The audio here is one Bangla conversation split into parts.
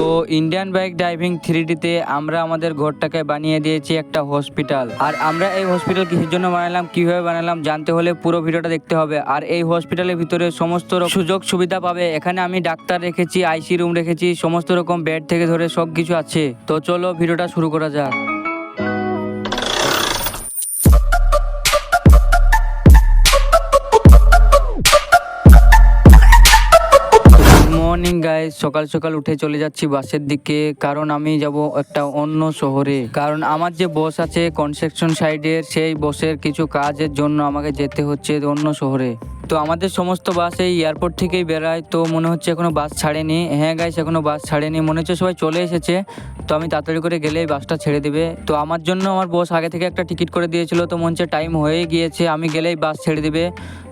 তো ইন্ডিয়ান বাইক ড্রাইভিং থ্রিডিতে আমরা আমাদের ঘরটাকে বানিয়ে দিয়েছি একটা হসপিটাল আর আমরা এই হসপিটাল কিসের জন্য বানালাম, কীভাবে বানালাম জানতে হলে পুরো ভিডিওটা দেখতে হবে। আর এই হসপিটালের ভিতরে সমস্ত সুযোগ সুবিধা পাবে। এখানে আমি ডাক্তার রেখেছি আইসি রুম রেখেছি, সমস্ত রকম বেড থেকে ধরে সব কিছু আছে। তো চলো ভিডিওটা শুরু করা যাক। মর্নিং গাই সকাল সকাল উঠে চলে যাচ্ছি বাসের দিকে, কারণ আমি যাব একটা অন্য শহরে। কারণ আমার যে বস আছে কনস্ট্রাকশন সাইডের সেই বসের কিছু কাজের জন্য আমাকে যেতে হচ্ছে অন্য শহরে। তো আমাদের সমস্ত বাস এই এয়ারপোর্ট থেকেই বেরায়। তো মনে হচ্ছে এখনও বাস ছাড়েনি। হ্যাঁ গাইস এখনও বাস ছাড়েনি। মনে হচ্ছে সবাই চলে এসেছে। তো আমি তাড়াতাড়ি করে গেলেই বাসটা ছেড়ে দেবে। তো আমার জন্য আমার বস আগে থেকে একটা টিকিট করে দিয়েছিল। তো মনে হচ্ছে টাইম হয়ে গিয়েছে। আমি গেলেই বাস ছেড়ে দিবে।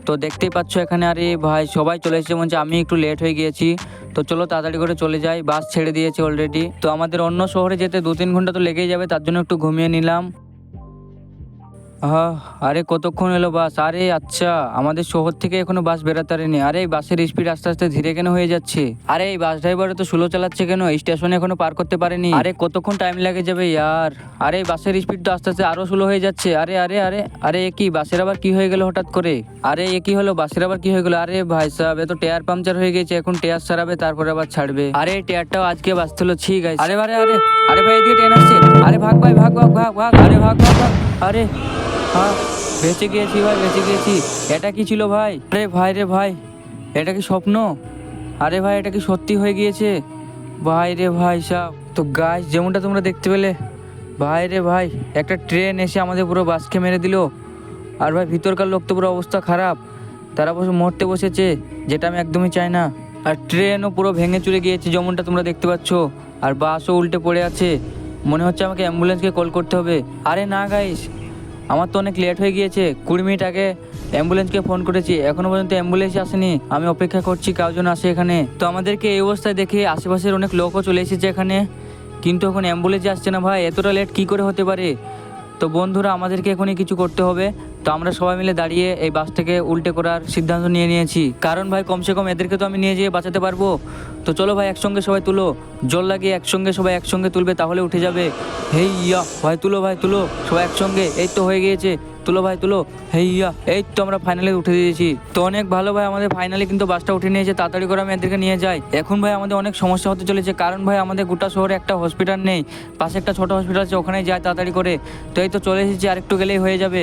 তো দেখতেই পাচ্ছ এখানে, আরে ভাই, সবাই চলে এসেছে। মনে আমি একটু লেট হয়ে গিয়েছি। তো চলো তাড়াতাড়ি করে চলে যাই। বাস ছেড়ে দিয়েছে অলরেডি তো আমাদের অন্য শহরে যেতে দু তিন ঘণ্টা তো লেগেই যাবে। তার জন্য একটু ঘুমিয়ে নিলাম। আরে কতক্ষণ এলো বাস? আরে আচ্ছা আমাদের শহর থেকে এখনও বাস বেরাতে পারেনি আরে এই বাসের স্পিড আস্তে আস্তে ধীরে কেন হয়ে যাচ্ছে? আরে এই বাস ড্রাইভার তো স্লো চালাচ্ছে কেন? স্টেশনে এখনও পার করতে পারেনি। আরে কতক্ষণ টাইম লাগে যাবে ইয়ার? আরে এই বাসের স্পিড তো আস্তে আস্তে আরও স্লো হয়ে যাচ্ছে। আরে আরে আরে আরে কি, বাসের আবার কি হয়ে গেল হঠাৎ করে? আরে এ কি হলো, বাসের আবার কি হয়ে গেল? আরে ভাই সাহেব, এ তো টায়ার পাংচার হয়ে গেছে, এখন টায়ার সারাবে তারপরে আবার ছাড়বে। আরে টায়ারটাও আজকে বাঁচতে হলো ঠিক আছে আরে আরে আরে আরে ভাই, এদিকে ট্রেন আসছে। আরে ভাগ ভাই, ভাগ ভাগ ভাগ ভাগ, আরে ভাগ ভাগ ভাগ, আরে। হ্যাঁ বেঁচে গিয়েছি ভাই, বেঁচে গিয়েছি। এটা কি ছিল ভাই? আরে ভাই রে ভাই, এটা কি স্বপ্ন? আরে ভাই, এটা কি সত্যি হয়ে গিয়েছে? ভাই রে ভাই সাহ তো গাছ যেমনটা তোমরা দেখতে পেলে, ভাই রে ভাই, একটা ট্রেন এসে আমাদের পুরো বাসকে মেরে দিল। আর ভাই, ভিতরকার লোক তো পুরো অবস্থা খারাপ। তারা বসে মরতে বসেছে, যেটা আমি একদমই চাই না। আর ট্রেনও পুরো ভেঙে চুরে গিয়েছে, যেমনটা তোমরা দেখতে পাচ্ছ। আর বাসও উল্টে পড়ে আছে। মনে হচ্ছে আমাকে অ্যাম্বুলেন্সকে কল করতে হবে। আরে না গাইস আমার তো অনেক লেট হয়ে গিয়েছে। কুড়ি মিনিট আগে অ্যাম্বুলেন্সকে ফোন করেছি। এখনও পর্যন্ত অ্যাম্বুলেন্স আসেনি। আমি অপেক্ষা করছি কাউজন আসে এখানে। তো আমাদেরকে এই অবস্থায় দেখে আশেপাশের অনেক লোকও চলে এসেছে এখানে। কিন্তু এখন অ্যাম্বুলেন্স আসছে না ভাই। এতটা লেট কী করে হতে পারে? তো বন্ধুরা, আমাদেরকে এখনই কিছু করতে হবে। তো আমরা সবাই মিলে দাঁড়িয়ে এই বাসটাকে উল্টে করার সিদ্ধান্ত নিয়ে নিয়েছি। কারণ ভাই, কমসে কম এদেরকে তো আমি নিয়ে যেয়ে বাঁচাতে পারব। তো চলো ভাই, একসঙ্গে সবাই তুলো। জল লাগিয়ে একসঙ্গে সবাই একসঙ্গে তুলবে, তাহলে উঠে যাবে। হেই ইয়া ভাই, তুলো ভাই, তুলো। সবাই একসঙ্গে। এই তো হয়ে গিয়েছে। তুলো ভাই, তুলো। হেই, ইয়া, এই তো আমরা ফাইনালি উঠে দিয়েছি। তো অনেক ভালো ভাই, আমাদের ফাইনালি কিন্তু বাসটা উঠে নিয়েছে। তাড়াতাড়ি করে আমি এদেরকে নিয়ে যাই। এখন ভাই, আমাদের অনেক সমস্যা হতে চলেছে। কারণ ভাই, আমাদের গোটা শহরে একটা হসপিটাল নেই। পাশে একটা ছোট হসপিটাল আছে ওখানে যাই তাড়াতাড়ি করে। তো এই তো চলে এসেছি, আরেকটু গেলেই হয়ে যাবে।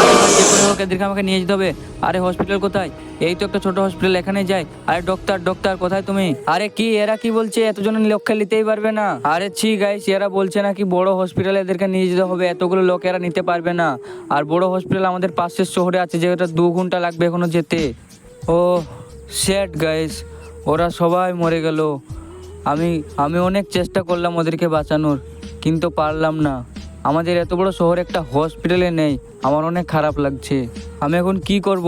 আরে এদেরকে আমাকে নিয়ে যেতে হবে। আরে হসপিটাল কোথায়? এই তো একটা ছোট হসপিটাল এখানে যাই। আরে ডক্টর ডক্টর কোথায় তুমি? আরে, কি, এরা কি বলছে? এতজন লক্ষ্যে নিতেই পারবে না। আরে, ছি গাইস এরা বলছে নাকি বড় হসপিটালে এদেরকে নিয়ে যেতে হবে। এতগুলো লোক এরা নিতে পারবে না। আর বড় হসপিটাল আমাদের পাশের শহরে আছে যেটা দু ঘণ্টা লাগবে এখনও যেতে। ও স্যাড গাইস ওরা সবাই মরে গেল। আমি আমি অনেক চেষ্টা করলাম ওদেরকে বাঁচানোর, কিন্তু পারলাম না। আমাদের এত বড় শহরে একটা হসপিটালে নেই, আমার অনেক খারাপ লাগছে। আমি এখন কি করব?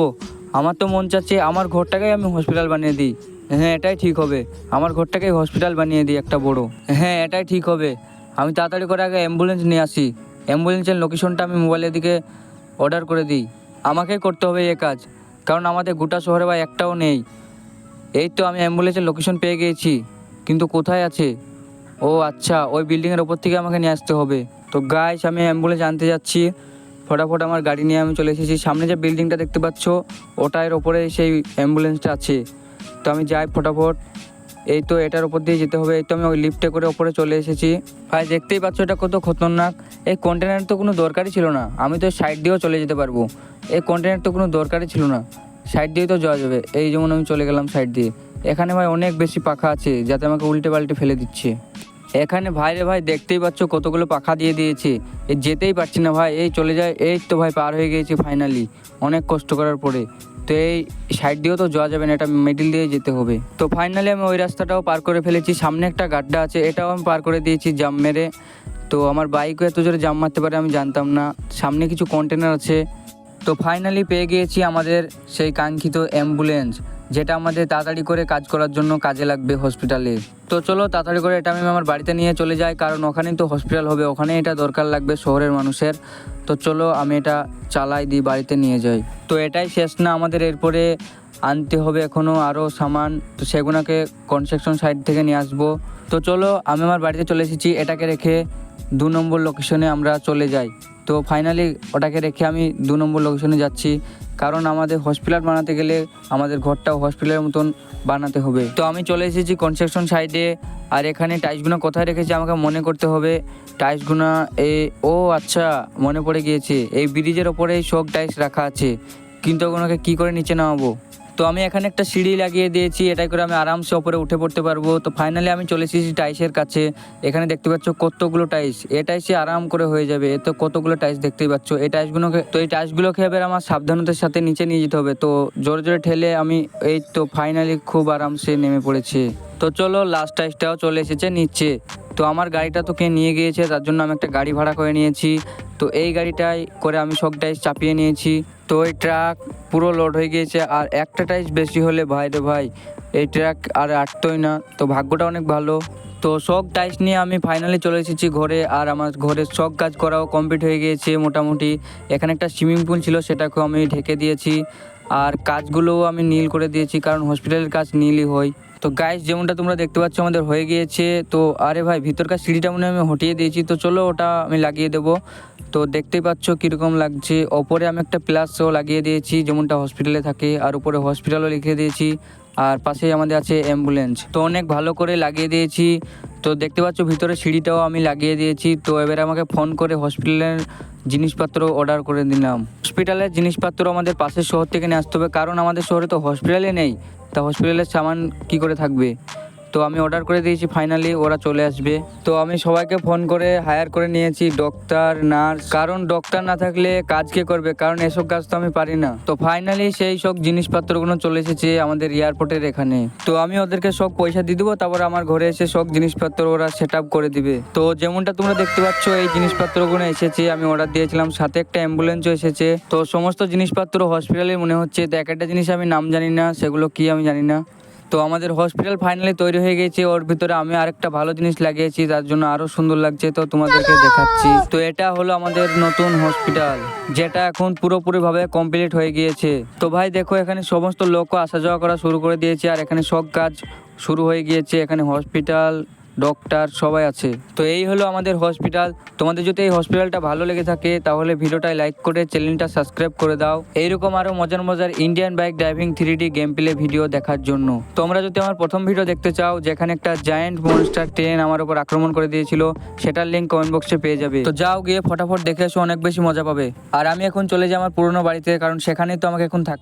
আমার তো মন চাচ্ছে আমার ঘরটাকেই আমি হসপিটাল বানিয়ে দিই। হ্যাঁ এটাই ঠিক হবে। আমার ঘরটাকেই হসপিটাল বানিয়ে দিই একটা বড়। হ্যাঁ এটাই ঠিক হবে। আমি তাড়াতাড়ি করে আগে অ্যাম্বুলেন্স নিয়ে আসি। অ্যাম্বুলেন্সের লোকেশনটা আমি মোবাইলের দিকে অর্ডার করে দিই। আমাকেই করতে হবে এ কাজ, কারণ আমাদের গোটা শহরে বা একটাও নেই। এই তো আমি অ্যাম্বুলেন্সের লোকেশন পেয়ে গিয়েছি, কিন্তু কোথায় আছে? ও আচ্ছা ওই বিল্ডিংয়ের ওপর থেকে আমাকে নিয়ে আসতে হবে। তো গাইস আমি অ্যাম্বুলেন্স আনতে যাচ্ছি। ফটাফট আমার গাড়ি নিয়ে আমি চলে এসেছি। সামনে যে বিল্ডিংটা দেখতে পাচ্ছ ওটার ওপরে সেই অ্যাম্বুলেন্সটা আছে। তো আমি যাই ফটাফট। এই তো এটার ওপর দিয়ে যেতে হবে। এই তো আমি ওই লিফটে করে ওপরে চলে এসেছি। ভাই, দেখতেই পাচ্ছ এটা কত খতরনাক। এই কন্টেনার তো কোনো দরকারই ছিল না। আমি তো সাইড দিয়েও চলে যেতে পারব। এই কন্টেনার তো কোনো দরকারই ছিল না। সাইড দিয়ে তো যাওয়া যাবে। এই যেমন আমি চলে গেলাম সাইড দিয়ে। এখানে ভাই অনেক বেশি পাখা আছে, যাতে আমাকে উল্টে পাল্টে ফেলে দিচ্ছে। এখানে ভাই রে ভাই, দেখতেই পাচ্ছ কতগুলো পাখা দিয়ে দিয়েছে। যেতেই পারছি না ভাই। এই চলে যায়। এই তো ভাই পার হয়ে গিয়েছি ফাইনালি অনেক কষ্ট করার পরে। তো এই সাইড দিয়েও তো যাওয়া যাবে না, এটা মিডিল দিয়ে যেতে হবে। তো ফাইনালি আমি ওই রাস্তাটাও পার করে ফেলেছি, সামনে একটা গাড্ডা আছে, এটাও আমি পার করে দিয়েছি জাম মেরে। তো আমার বাইকও এত জোরে জাম মারতে পারে আমি জানতাম না। সামনে কিছু কন্টেনার আছে। তো ফাইনালি পেয়ে গিয়েছি আমাদের সেই কাঙ্ক্ষিত অ্যাম্বুলেন্স যেটা আমাদের তাড়াতাড়ি করে কাজ করার জন্য কাজে লাগবে হসপিটালে তো চলো তাড়াতাড়ি করে এটা আমি আমার বাড়িতে নিয়ে চলে যাই, কারণ ওখানেই তো হসপিটাল হবে ওখানে এটা দরকার লাগবে শহরের মানুষের। তো চলো আমি এটা চালাই দিই বাড়িতে নিয়ে যাই। তো এটাই শেষ না, আমাদের এরপরে আনতে হবে এখনও আরও সামান। তো সেগুলোকে কনস্ট্রাকশন সাইড থেকে নিয়ে আসব। তো চলো আমি আমার বাড়িতে চলে এসেছি, এটাকে রেখে দু নম্বর লোকেশনে আমরা চলে যাই। তো ফাইনালি ওটাকে রেখে আমি দু নম্বর লোকেশনে যাচ্ছি। কারণ আমাদের হসপিটাল বানাতে গেলে আমাদের ঘরটাও হসপিটালের মতন বানাতে হবে। তো আমি চলে এসেছি কনস্ট্রাকশন সাইডে আর এখানে টাইলসগুলো কোথায় রেখেছি আমাকে মনে করতে হবে। টাইলসগুলো এ, ও আচ্ছা মনে পড়ে গিয়েছে। এই ব্রিজের ওপরেই সব টাইস রাখা আছে। কিন্তু ওগুলোকে কী করে নিচে নামাবো? তো আমি এখানে একটা সিঁড়ি লাগিয়ে দিয়েছি, এটাই করে আমি আরামসে ওপরে উঠে পড়তে পারব। তো ফাইনালি আমি চলে এসেছি টাইসের কাছে। এখানে দেখতে পাচ্ছ কতগুলো টাইস। এ টাইসে আরাম করে হয়ে যাবে। তো কতগুলো টাইস দেখতেই পাচ্ছ। এই টাইসগুলোকে তো এই টাইসগুলোকে এবার আমার সাবধানতার সাথে নিচে নিয়ে যেতে হবে। তো জোরে জোরে ঠেলে আমি এই তো ফাইনালি খুব আরামসে নেমে পড়েছি। তো চলো লাস্ট টাইসটাও চলে এসেছে নিচে। তো আমার গাড়িটা তো কে নিয়ে গিয়েছে, তার জন্য আমি একটা গাড়ি ভাড়া করে নিয়েছি। তো এই গাড়িটাই করে আমি সব টাইস চাপিয়ে নিয়েছি। তো এই ট্রাক পুরো লোড হয়ে গিয়েছে, আর একটা টাইস বেশি হলে, ভাই রে ভাই, এই ট্রাক আর আটতোই না। তো ভাগ্যটা অনেক ভালো। তো শখ টাইস নিয়ে আমি ফাইনালি চলে এসেছি ঘরে, আর আমার ঘরের শখ কাজ করাও কমপ্লিট হয়ে গিয়েছে মোটামুটি। এখানে একটা সুইমিং পুল ছিল, সেটাকেও আমি ঢেকে দিয়েছি। আর কাজগুলোও আমি নীল করে দিয়েছি, কারণ হসপিটালের কাজ নীলই হয়। তো গাইস যেমনটা তোমরা দেখতে পাচ্ছ আমাদের হয়ে গিয়েছে, তো আরে ভাই, ভিতরকার সিঁড়িটা মনে আমি হটিয়ে দিয়েছি, তো চলো ওটা আমি লাগিয়ে দেবো। তো দেখতেই পাচ্ছ কীরকম লাগছে, ওপরে আমি একটা প্লাসও লাগিয়ে দিয়েছি, যেমনটা হসপিটালে থাকে, আর উপরে হসপিটালও লিখে দিয়েছি, আর পাশেই আমাদের আছে অ্যাম্বুলেন্স তো অনেক ভালো করে লাগিয়ে দিয়েছি, তো দেখতে পাচ্ছ ভিতরে সিঁড়িটাও আমি লাগিয়ে দিয়েছি, তো এবারে আমাকে ফোন করে হসপিটালের জিনিসপত্র অর্ডার করে দিলাম। হসপিটালের জিনিসপত্র আমাদের পাশের শহর থেকে নিয়ে আসতে হবে, কারণ আমাদের শহরে তো হসপিটালে নেই। তা হসপিটালের সামান কি করে থাকবে? তো আমি অর্ডার করে দিয়েছি ফাইনালি ওরা চলে আসবে। তো আমি সবাইকে ফোন করে হায়ার করে নিয়েছি ডক্টর নার্স কারণ ডক্টর না থাকলে কাজ কে করবে? কারণ এসব কাজ তো আমি পারি না। তো ফাইনালি সেই সব জিনিসপত্রগুলো চলে এসেছে আমাদের এয়ারপোর্টের এখানে। তো আমি ওদেরকে সব পয়সা দিয়ে দেবো, তারপর আমার ঘরে এসে সব জিনিসপত্র ওরা সেট করে দিবে। তো যেমনটা তোমরা দেখতে পাচ্ছ, এই জিনিসপত্রগুলো এসেছে, আমি অর্ডার দিয়েছিলাম, সাথে একটা অ্যাম্বুলেন্সও এসেছে। তো সমস্ত জিনিসপত্র হসপিটালে মনে হচ্ছে তো এক একটা জিনিস আমি নাম জানি না, সেগুলো কি আমি জানি না। তো আমাদের হসপিটাল ফাইনালি তৈরি হয়ে গেছে। ওর ভিতরে আমি আরেকটা ভালো জিনিস লাগিয়েছি তার জন্য আরও সুন্দর লাগছে। তো তোমাদেরকে দেখাচ্ছি। তো এটা হলো আমাদের নতুন হসপিটাল যেটা এখন পুরোপুরি ভাবে কমপ্লিট হয়ে গিয়েছে। তো ভাই দেখো এখানে সমস্ত লোকও আসা যাওয়া করা শুরু করে দিয়েছে আর এখানে সব কাজ শুরু হয়ে গিয়েছে। এখানে হসপিটাল ডক্টর সবাই আছে। তো এই হলো আমাদের হসপিটাল। তোমাদের যদি এই হসপিটালটা ভালো লেগে থাকে, তাহলে ভিডিওটায় লাইক করে চ্যানেলটা সাবস্ক্রাইব করে দাও। এইরকম আরও মজার মজার Indian bike driving three D game play video দেখার জন্য। তোমরা যদি আমার প্রথম ভিডিও দেখতে চাও, যেখানে একটা জায়েন্ট মনস্টার ট্রেন আমার উপর আক্রমণ করে দিয়েছিল, সেটার লিঙ্ক কমেন্ট বক্সে পেয়ে যাবে। তো যাও গিয়ে ফটাফট দেখে এসো, অনেক বেশি মজা পাবে। আর আমি এখন চলে যাই আমার পুরনো বাড়িতে, কারণ সেখানেই তো আমাকে এখন থাক